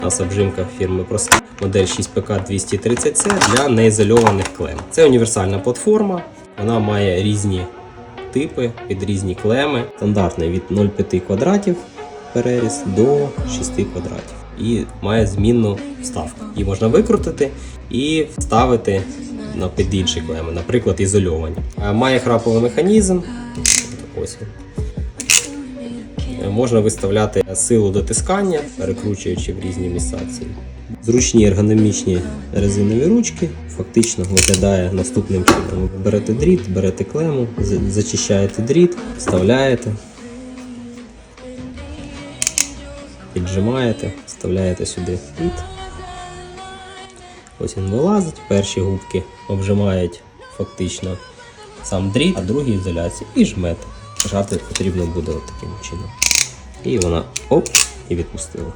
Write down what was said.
У нас обжимка фірми Проста. Модель 6ПК 230C для неізольованих клем. Це універсальна платформа. Вона має різні типи під різні клеми. Стандартний від 0,5 квадратів переріз до 6 квадратів. І має змінну вставку. Її можна викрутити і вставити під інші клеми, наприклад, ізольовані. Е, Має храповий механізм. Ось він. Можна виставляти силу дотискання, перекручуючи в різні місця. Зручні ергономічні резинові ручки. Фактично виглядає наступним чином. Ви берете дріт, берете клему, зачищаєте дріт, вставляєте, піджимаєте, вставляєте сюди дріт. Ось він вилазить. Перші губки обжимають фактично сам дріт, а другі ізоляцію і жмете. Жати потрібно буде таким чином. І вона оп, і відпустила.